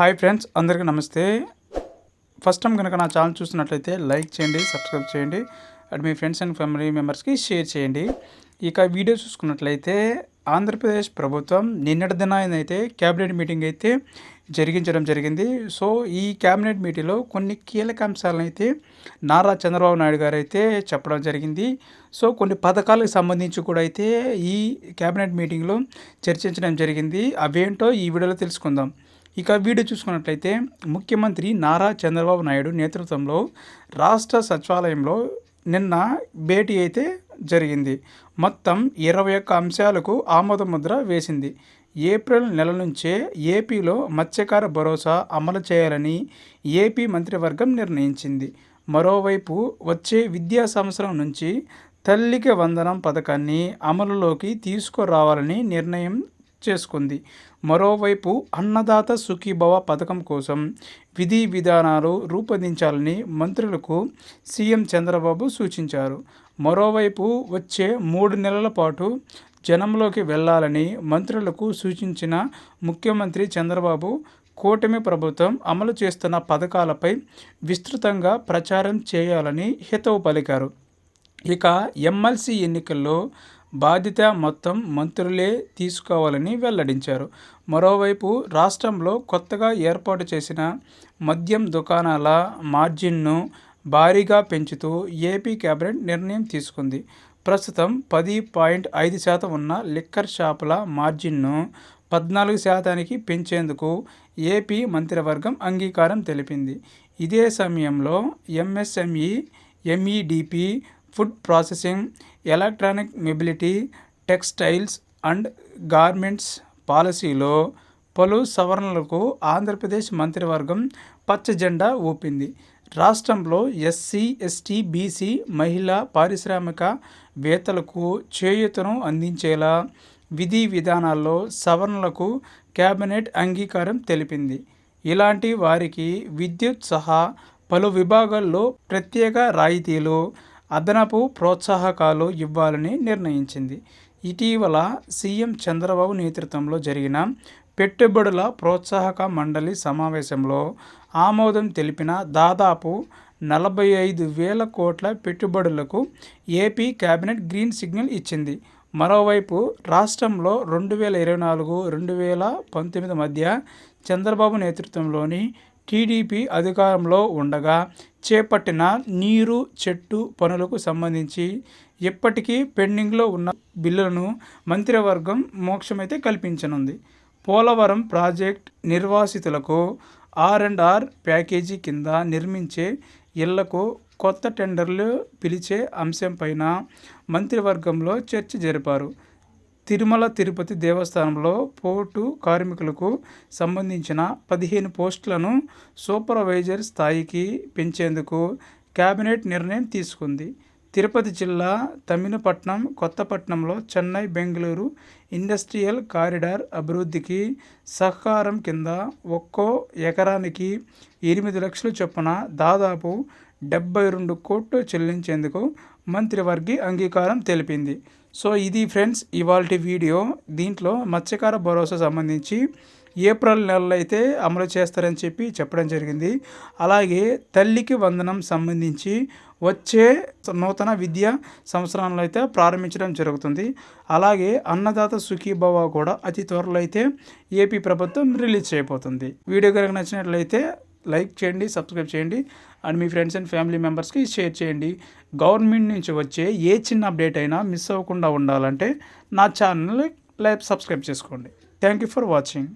Hi friends అందరికీ నమస్తే. First time కనుక నా ఛానల్ చూస్తున్నట్లయితే లైక్ చేయండి సబ్స్క్రైబ్ చేయండి అండ్ మీ ఫ్రెండ్స్ అండ్ ఫ్యామిలీ మెంబర్స్కి షేర్ చేయండి. ఇక వీడియో చూసుకున్నట్లయితే ఆంధ్రప్రదేశ్ ప్రభుత్వం నిన్నటి దినాయన క్యాబినెట్ మీటింగ్ అయితే జరిగించడం జరిగింది. సో ఈ క్యాబినెట్ మీటింగ్లో కొన్ని కీలక అంశాలను అయితే నారా చంద్రబాబు నాయుడు గారు అయితే చెప్పడం జరిగింది. సో కొన్ని పథకాలకు సంబంధించి కూడా అయితే ఈ క్యాబినెట్ మీటింగ్లో చర్చించడం జరిగింది. అవేంటో ఈ వీడియోలో తెలుసుకుందాం. ఇక వీడియో చూసుకున్నట్లయితే ముఖ్యమంత్రి నారా చంద్రబాబు నాయుడు నేతృత్వంలో రాష్ట్ర సచివాలయంలో నిన్న భేటీ అయితే జరిగింది. మొత్తం ఇరవై ఒక్క అంశాలకు ఆమోద ముద్ర వేసింది. ఏప్రిల్ నెల నుంచే ఏపీలో మత్స్యకార భరోసా అమలు చేయాలని ఏపీ మంత్రివర్గం నిర్ణయించింది. మరోవైపు వచ్చే విద్యా సంవత్సరం నుంచి తల్లికి వందనం పథకాన్ని అమలులోకి తీసుకురావాలని నిర్ణయం చేసుకుంది. మరోవైపు అన్నదాత సుఖీభవ పథకం కోసం విధి విధానాలు రూపొందించాలని మంత్రులకు సీఎం చంద్రబాబు సూచించారు. మరోవైపు వచ్చే మూడు నెలల పాటు జనంలోకి వెళ్ళాలని మంత్రులకు సూచించిన ముఖ్యమంత్రి చంద్రబాబు కూటమి ప్రభుత్వం అమలు చేస్తున్న పథకాలపై విస్తృతంగా ప్రచారం చేయాలని హితవు పలికారు. ఇక ఎమ్మెల్సీ ఎన్నికల్లో బాధ్యత మొత్తం మంత్రులే తీసుకోవాలని వెల్లడించారు. మరోవైపు రాష్ట్రంలో కొత్తగా ఏర్పాటు చేసిన మద్యం దుకాణాల మార్జిన్ను భారీగా పెంచుతూ ఏపీ కేబినెట్ నిర్ణయం తీసుకుంది. ప్రస్తుతం పది పాయింట్ ఐదు శాతం ఉన్న లిక్కర్ షాపుల మార్జిన్ను పద్నాలుగు శాతానికి పెంచేందుకు ఏపీ మంత్రివర్గం అంగీకారం తెలిపింది. ఇదే సమయంలో MSME MEDP food processing electronic mobility textiles and garments పాలసీలో పలు సవరణలకు ఆంధ్రప్రదేశ్ మంత్రివర్గం పచ్చ జెండా ఊపింది. రాష్ట్రంలో ఎస్సీ ఎస్టీ బీసీ మహిళా పారిశ్రామిక వేత్తలకు చేయూతను అందించేలా విధి విధానాల్లో సవరణలకు కేబినెట్ అంగీకారం తెలిపింది. ఇలాంటి వారికి విద్యుత్ సహా పలు విభాగాల్లో ప్రత్యేక రాయితీలు అదనపు ప్రోత్సాహకాలు ఇవ్వాలని నిర్ణయించింది. ఇటీవల సీఎం చంద్రబాబు నేతృత్వంలో జరిగిన పెట్టుబడుల ప్రోత్సాహక మండలి సమావేశంలో ఆమోదం తెలిపిన దాదాపు నలభై ఐదు వేల కోట్ల పెట్టుబడులకు ఏపీ కేబినెట్ గ్రీన్ సిగ్నల్ ఇచ్చింది. మరోవైపు రాష్ట్రంలో రెండు వేల ఇరవై నాలుగు రెండు వేల పంతొమ్మిది మధ్య చంద్రబాబు నేతృత్వంలోని టీడీపీ అధికారంలో ఉండగా చేపట్టిన నీరు చెట్టు పనులకు సంబంధించి ఇప్పటికీ పెండింగ్లో ఉన్న బిల్లులను మంత్రివర్గం మోక్షమైతే కల్పించనుంది. పోలవరం ప్రాజెక్ట్ నిర్వాసితులకు ఆర్ అండ్ ఆర్ ప్యాకేజీ కింద నిర్మించే ఇళ్ళకు కొత్త టెండర్లు పిలిచే అంశంపైన మంత్రివర్గంలో చర్చ జరిపారు. తిరుమల తిరుపతి దేవస్థానంలో పోర్టు కార్మికులకు సంబంధించిన పదిహేను పోస్టులను సూపర్వైజర్ స్థాయికి పెంచేందుకు కేబినెట్ నిర్ణయం తీసుకుంది. తిరుపతి జిల్లా తమిళపట్నం కొత్తపట్నంలో చెన్నై బెంగళూరు ఇండస్ట్రియల్ కారిడార్ అభివృద్ధికి సహకారం కింద ఒక్కో ఎకరానికి ఎనిమిది లక్షల చొప్పున దాదాపు డెబ్బై రెండు కోట్లు చెల్లించేందుకు మంత్రివర్గి అంగీకారం తెలిపింది. సో ఇది ఫ్రెండ్స్ ఇవాళ వీడియో. దీంట్లో మత్స్యకార భరోసా సంబంధించి ఏప్రిల్ నెలలో అయితే అమలు చేస్తారని చెప్పి చెప్పడం జరిగింది. అలాగే తల్లికి వందనం సంబంధించి వచ్చే నూతన విద్యా సంవత్సరంలో అయితే ప్రారంభించడం జరుగుతుంది. అలాగే అన్నదాత సుఖీభవ కూడా అతి త్వరలో అయితే ఏపీ ప్రభుత్వం రిలీజ్ చేయబోతుంది. వీడియో కనుక నచ్చినట్లయితే లైక్ చేయండి సబ్స్క్రైబ్ చేయండి అండ్ మీ ఫ్రెండ్స్ అండ్ ఫ్యామిలీ మెంబర్స్కి షేర్ చేయండి. గవర్నమెంట్ నుంచి వచ్చే ఏ చిన్న అప్డేట్ అయినా మిస్ అవ్వకుండా ఉండాలంటే నా ఛానల్ లైక్ సబ్స్క్రైబ్ చేసుకోండి. Thank you for watching.